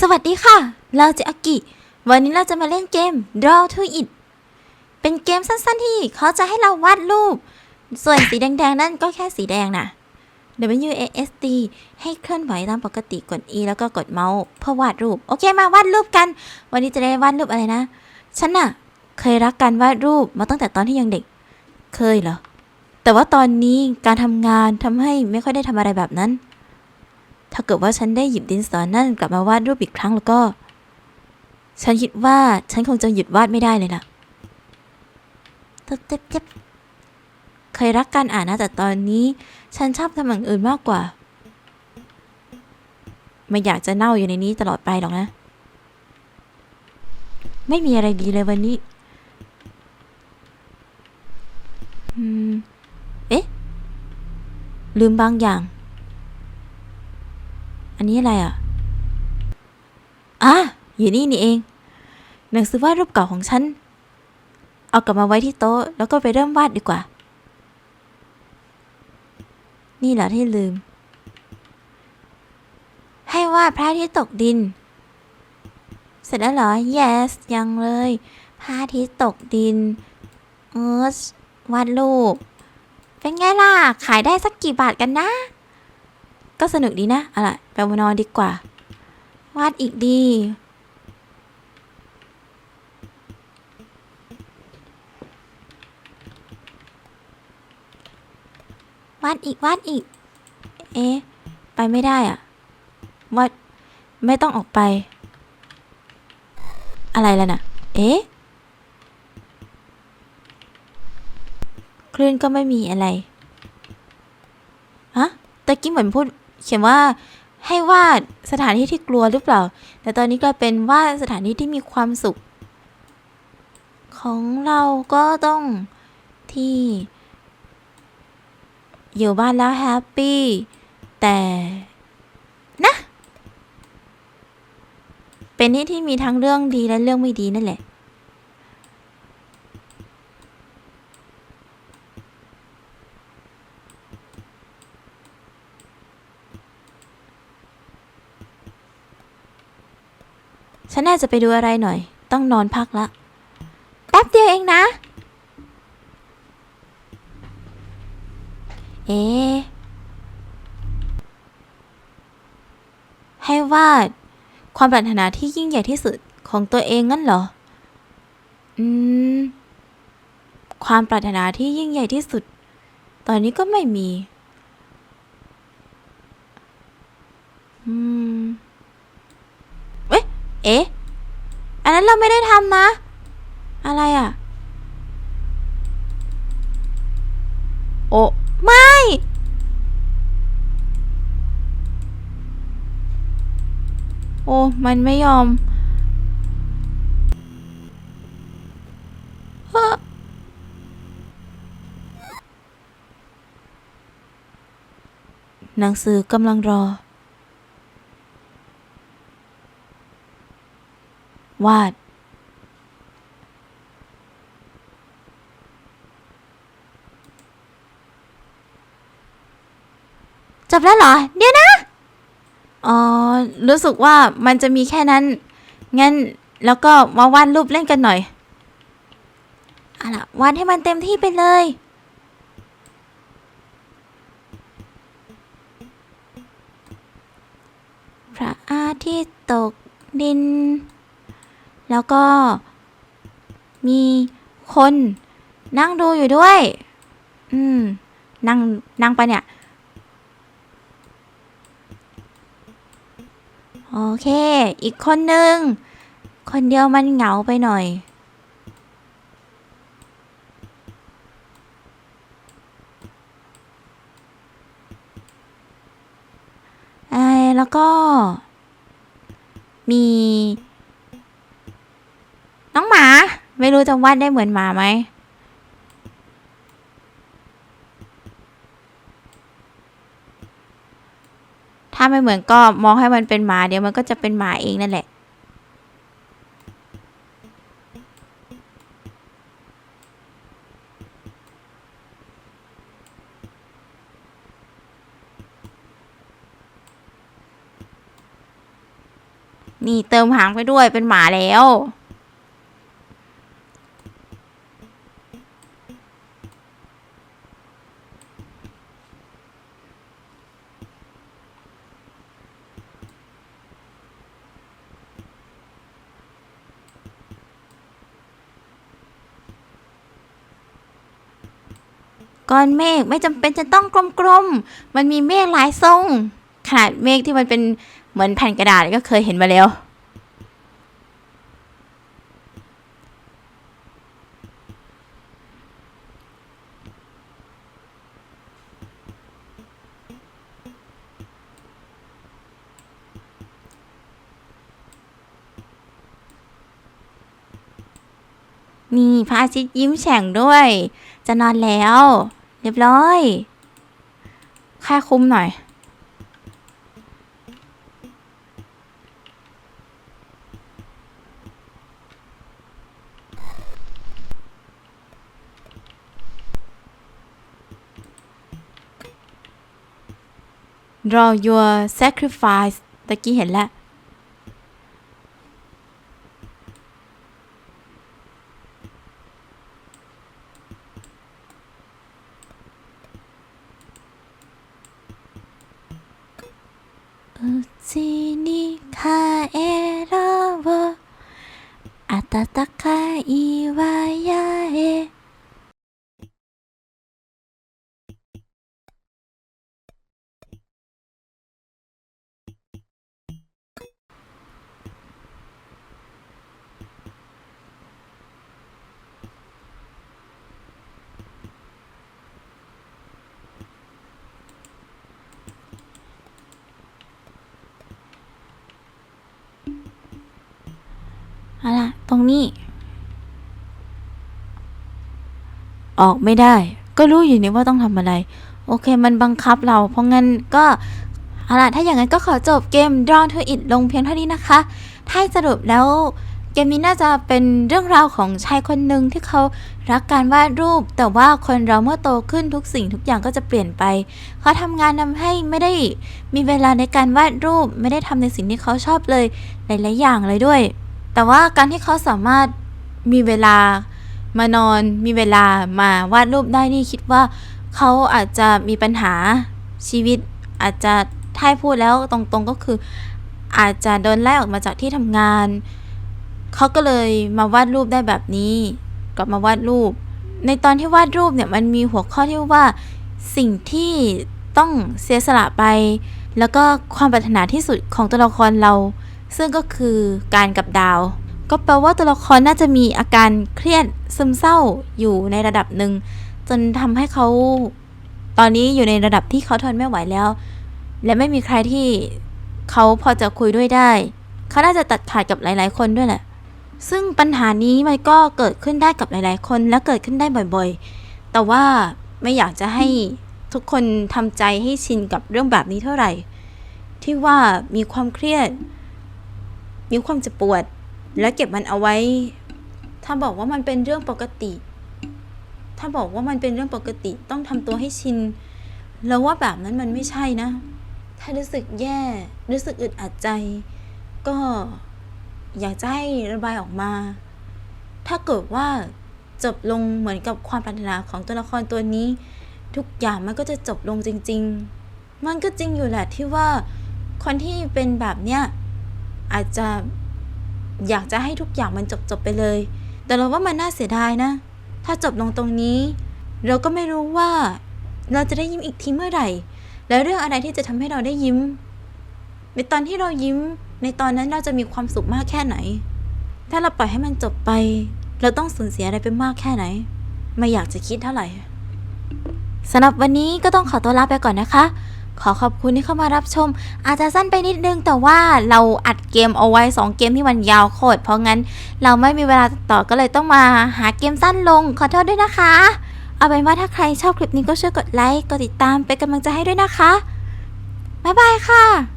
สวัสดีค่ะ เราจะอากิ วันนี้เราจะมาเล่นเกม Draw to It เป็นเกมสั้นๆที่เขาจะให้เราวาดรูป ส่วนสีแดงๆ นั่นก็แค่สีแดงนะ W A S D ให้เคลื่อนไหวตามปกติกด E แล้วก็กดเมาส์เพื่อวาดรูป โอเคมาวาดรูปกัน วันนี้จะได้วาดรูปอะไรนะ ฉันน่ะ เคยรักการวาดรูปมาตั้งแต่ตอนที่ยังเด็ก เคยเหรอ แต่ว่าตอนนี้การทำงานทำให้ไม่ค่อยได้ทำอะไรแบบนั้น ถ้าเกิดว่าฉันได้หยิบดินสอนั่นกลับมาวาดรูปอีกครั้งแล้วก็ ฉันคิดว่าฉันคงจะหยุดวาดไม่ได้เลยล่ะเจ็บเจ็บเจ็บเคยรักการอ่านนะแต่ตอนนี้ ฉันชอบทำอย่างอื่นมากกว่า ไม่อยากจะเน่าอยู่ในนี้ตลอดไปหรอกนะ ไม่มีอะไรดีเลยวันนี้อืมเอ๊ะ ลืมบางอย่าง อันนี้อะไรอะอะอยู่นี่นี่เอง หนังสือวาดรูปเก่าของฉัน เอากลับมาไว้ที่โต๊ะ แล้วก็ไปเริ่มวาดดีกว่า นี่แหละที่ลืม ให้วาดพระอาทิตย์ตกดิน เสร็จแล้วเหรอ yes ยังเลย พระอาทิตย์ตกดิน เออวาดรูป เป็นไงล่ะ ขายได้สักกี่บาทกันนะ ก็สนุกดีนะอาล่ะไปนอนดีกว่า วาดอีกดี วาดอีกวาดอีก เอ๊ะ ไปไม่ได้อะวาดไม่ต้องออกไป อะไรล่ะน่ะ เอ๊ะคลื่นก็ไม่มีอะไร ฮะ ตะกี้เหมือนพูด เขียนว่าให้วาดสถานที่ที่กลัวหรือเปล่า แต่ตอนนี้กลายเป็นวาดสถานที่ที่มีความสุข ของเราก็ต้องที่อยู่บ้านแล้วแฮปปี้ แต่นะ เป็นที่ที่มีทั้งเรื่องดีและเรื่องไม่ดีนั่นแหละ ฉันน่าจะไปดูอะไรหน่อย ต้องนอนพักละ แป๊บเดียวเองนะ เอ๊ะให้วาด ความปรารถนาที่ยิ่งใหญ่ที่สุดของตัวเองงั้นเหรอ อืม ความปรารถนาที่ยิ่งใหญ่ที่สุด ตอนนี้ก็ไม่มี อืม เอ๊ะ เอ๊ะ อันนั้นเราไม่ได้ทำนะ อะไรอะ โอ้ ไม่ โอ้ มันไม่ยอมเฮ้อหนังสือกำลังรอ วาด จบแล้วเหรอ เดี๋ยวนะ อ๋อ รู้สึกว่ามันจะมีแค่นั้น งั้นแล้วก็มาวาดรูปเล่นกันหน่อยเอาล่ะวาดให้มันเต็มที่ไปเลย พระอาทิตย์ตกดิน แล้วก็ มีคนนั่งดูอยู่ด้วย อืม นั่ง นั่งไปเนี่ย โอเค อีกคนหนึ่งคนเดียวมันเหงาไปหน่อย ไอ้แล้วก็ มี น้องหมา ไม่รู้จะวาดได้เหมือนหมาไหมถ้าไม่เหมือนก็มองให้มันเป็นหมาเดี๋ยวมันก็จะเป็นหมาเองนั่นแหละ นี่เติมหางไปด้วยเป็นหมาแล้ว ก้อนเมฆไม่จำเป็นจะต้องกลมๆ มันมีเมฆหลายทรง ขนาดเมฆที่มันเป็นเหมือนแผ่นกระดาษก็เคยเห็นมาแล้ว นี่พระอาทิตย์ยิ้มแฉ่งด้วย จะนอนแล้ว เรียบร้อยแค่คุ้มหน่อย Draw your sacrifice ตะกี้เห็นแล้ว うちに帰ろう。暖かい岩屋へ。 เอาล่ะ ตรงนี้ ออกไม่ได้ ก็รู้อยู่นี่ว่าต้องทำอะไร โอเค มันบังคับเรา เพราะงั้นก็เอาล่ะ ถ้าอย่างนั้นก็ขอจบเกม Draw to It ลงเพียงเท่านี้นะคะ ถ้าสรุปแล้วเกมนี้น่าจะเป็นเรื่องราวของชายคนหนึ่งที่เขารักการวาดรูป แต่ว่าคนเราเมื่อโตขึ้นทุกสิ่งทุกอย่างก็จะเปลี่ยนไป เขาทำงานทำให้ไม่ได้มีเวลาในการวาดรูป ไม่ได้ทำในสิ่งที่เขาชอบเลย หลาย ๆ อย่างเลยด้วย แต่ว่าการที่เขาสามารถมีเวลามานอนมีเวลามาวาดรูปได้นี่คิดว่าเขาอาจจะมีปัญหาชีวิต อาจจะถ้าพูดแล้วตรงๆก็คือ อาจจะโดนไล่ออกมาจากที่ทำงาน เขาก็เลยมาวาดรูปได้แบบนี้กลับมาวาดรูป ในตอนที่วาดรูปเนี่ยมันมีหัวข้อที่ว่าสิ่งที่ต้องเสียสละไป แล้วก็ความปรารถนาที่สุดของตัวละครเรา ซึ่งก็คือการกับดาว ก็แปลว่าตัวละครน่าจะมีอาการเครียดซึมเศร้าอยู่ในระดับหนึ่งจนทำให้เขาตอนนี้อยู่ในระดับที่เขาทนไม่ไหวแล้ว และไม่มีใครที่เขาพอจะคุยด้วยได้ เขาน่าจะตัดขาดกับหลาย ๆ คนด้วยแหละ ซึ่งปัญหานี้มันก็เกิดขึ้นได้กับหลาย ๆ คนและเกิดขึ้นได้บ่อย ๆ แต่ว่าไม่อยากจะให้ทุกคนทำใจให้ชินกับเรื่องแบบนี้เท่าไหร่ ที่ว่ามีความเครียด มีความเจ็บปวด และเก็บมันเอาไว้ ถ้าบอกว่ามันเป็นเรื่องปกติ ถ้าบอกว่ามันเป็นเรื่องปกติต้องทำตัวให้ชินแล้วว่าแบบนั้นมันไม่ใช่นะ ถ้ารู้สึกแย่ รู้สึกอึดอัดใจ ก็อยากจะให้ระบายออกมา ถ้าเกิดว่าจบลงเหมือนกับความปรารถนาของตัวละครตัวนี้ ทุกอย่างมันก็จะจบลงจริง ๆ มันก็จริงอยู่แหละที่ว่าคนที่เป็นแบบเนี้ย อาจจะอยากจะให้ทุกอย่างมันจบจบไปเลย แต่เราว่ามันน่าเสียดายนะ ถ้าจบลงตรงนี้ เราก็ไม่รู้ว่า เราจะได้ยิ้มอีกทีเมื่อไหร่ แล้วเรื่องอะไรที่จะทำให้เราได้ยิ้ม ในตอนที่เรายิ้ม ในตอนนั้นเราจะมีความสุขมากแค่ไหน ถ้าเราปล่อยให้มันจบไป เราต้องสูญเสียอะไรไปมากแค่ไหน ไม่อยากจะคิดเท่าไหร่สำหรับวันนี้ก็ต้องขอตัวลาไปก่อนนะคะ ขอขอบคุณที่เข้ามารับชม อาจจะสั้นไปนิดนึงแต่ว่าเราอัดเกมเอาไว้ 2 เกมที่มันยาวโคตรเพราะงั้นเราไม่มีเวลาต่อก็เลยต้องมาหาเกมสั้นลง ขอโทษด้วยนะคะ เอาเป็นว่าถ้าใครชอบคลิปนี้ก็ช่วยกดไลค์กดติดตามเป็นกำลังใจให้ด้วยนะคะบ๊ายบายค่ะ